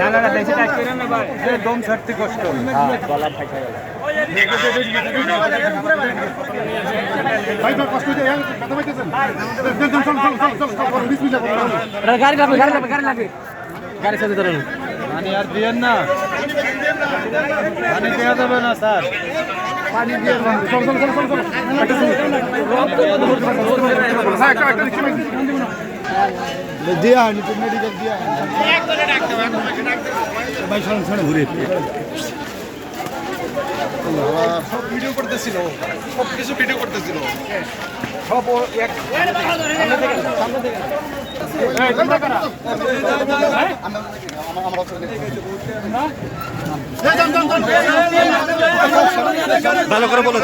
না না না দেশে কাজ করে না ভাই দম ছাড়তে কষ্ট গলা। ফাটা গেল গাড়ি লাগবে গাড়ি লাগবে গাড়ি লাগবে। গাড়ি সাথে ধরেন। পানি আর দিয়েন না। পানি দেওয়া যাবে না স্যার। পানি দিয়ে চল চল চল হ্যাঁ দিয়া হয়নি মেডিকেল দিয়া ভাই ঘুরে। ভিডিও করতেছিল সব কিছু ভিডিও করতেছিল সব ও এক। ভালো করে বলো